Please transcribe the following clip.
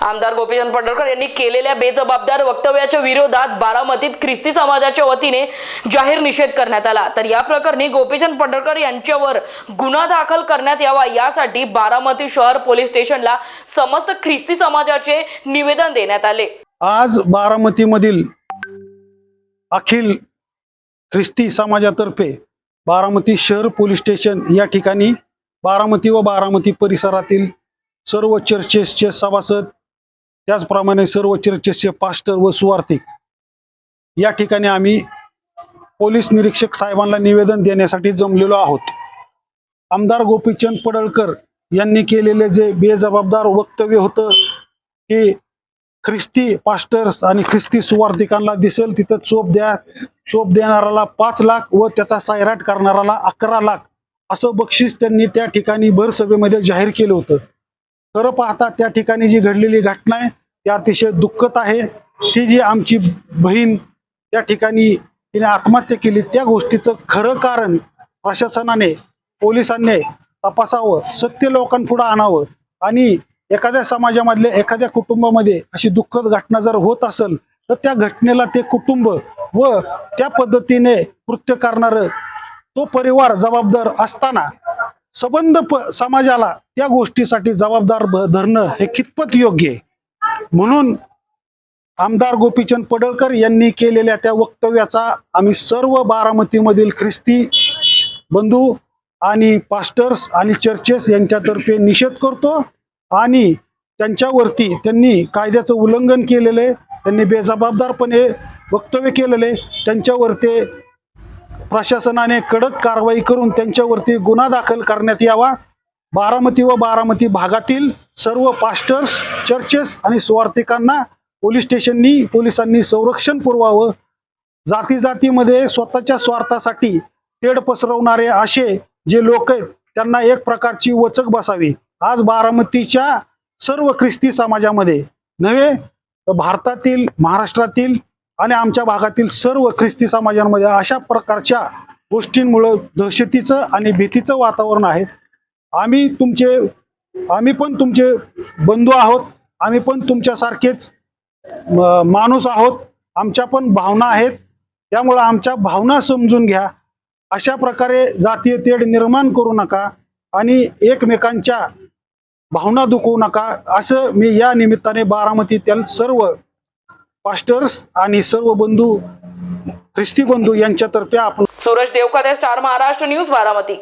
आमदार गोपीचंद पडळकर यांनी केलेल्या बेजबाबदार वक्तव्याच्या विरोधात बारामतीत ख्रिस्ती समाजाच्या वतीने जाहीर निषेध करण्यात आला. तर या प्रकरणी गोपीचंद पडळकर यांच्यावर गुन्हा दाखल करण्यात यावा यासाठी बारामती शहर पोलीस स्टेशनला समस्त ख्रिस्ती समाजाचे निवेदन देण्यात आले. आज बारामतीमधील अखिल ख्रिस्ती समाजातर्फे बारामती शहर पोलीस स्टेशन या ठिकाणी बारामती व बारामती परिसरातील सर्व चर्चेसचे सभासद त्याचप्रमाणे सर्व चर्चेसचे पास्टर व सुवार्थिक या ठिकाणी आम्ही पोलीस निरीक्षक साहेबांना निवेदन देण्यासाठी जमलेलो आहोत. आमदार गोपीचंद पडळकर यांनी केलेले जे बेजबाबदार वक्तव्य होतं की ख्रिस्ती पास्टर्स आणि ख्रिस्ती सुवार्थिकांना दिसेल तिथं चोप द्या चोप देणाऱ्याला पाच लाख व त्याचा सायराट करणाऱ्याला अकरा लाख असं बक्षीस त्यांनी त्या ठिकाणी भरसभेमध्ये जाहीर केलं होतं. खरं पाहता त्या ठिकाणी जी घडलेली घटना आहे ती अतिशय दुःखद आहे. ती जी आमची बहीण त्या ठिकाणी तिने आत्महत्या केली त्या गोष्टीचं खरं कारण प्रशासनाने पोलिसांनी तपासावं सत्य लोकांपुढं आणावं आणि एखाद्या समाजामधल्या एखाद्या कुटुंबामध्ये अशी दुःखद घटना जर होत असेल तर त्या घटनेला ते कुटुंब व त्या पद्धतीने कृत्य करणारं तो परिवार जबाबदार असताना सबंध प समाजाला त्या गोष्टीसाठी जबाबदार ब- धरणं हे कितपत योग्य आहे? म्हणून आमदार गोपीचंद पडळकर यांनी केलेल्या त्या वक्तव्याचा आम्ही सर्व बारामतीमधील ख्रिस्ती बंधू आणि पास्टर्स आणि चर्चेस यांच्यातर्फे निषेध करतो आणि त्यांच्यावरती त्यांनी कायद्याचं उल्लंघन केलेलं आहे. त्यांनी बेजबाबदारपणे वक्तव्य केलेलं आहे. त्यांच्यावरती प्रशासनाने कडक कारवाई करून त्यांच्यावरती गुन्हा दाखल करण्यात यावा. बारामती व बारामती भागातील सर्व पास्टर्स चर्चेस आणि स्वार्थिकांना पोलीस स्टेशननी पोलिसांनी संरक्षण पुरवावं. जाती जातीमध्ये स्वतःच्या स्वार्थासाठी तेढ पसरवणारे असे जे लोक आहेत त्यांना एक प्रकारची वचक बसावी. आज बारामतीच्या सर्व ख्रिस्ती समाजामध्ये नव्हे तर भारतातील महाराष्ट्रातील आणि आमच्या भागातील सर्व ख्रिस्ती समाजांमध्ये अशा प्रकारच्या गोष्टींमुळं दहशतीचं आणि भीतीचं वातावरण आहे. आम्ही तुमचे आम्ही पण तुमचे बंधू आहोत आम्ही पण तुमच्यासारखेच माणूस आहोत आमच्या पण भावना आहेत त्यामुळं आमच्या भावना समजून घ्या. अशा प्रकारे जातीय तेढ निर्माण करू नका आणि एकमेकांच्या भावना दुखवू नका. असं मी या निमित्ताने बारामतीतील सर्व पास्टर्स आणि सर्व बंधू ख्रिस्ती बंधू यांच्यातर्फे आपण सूरज देवकाते स्टार महाराष्ट्र न्यूज बारामती.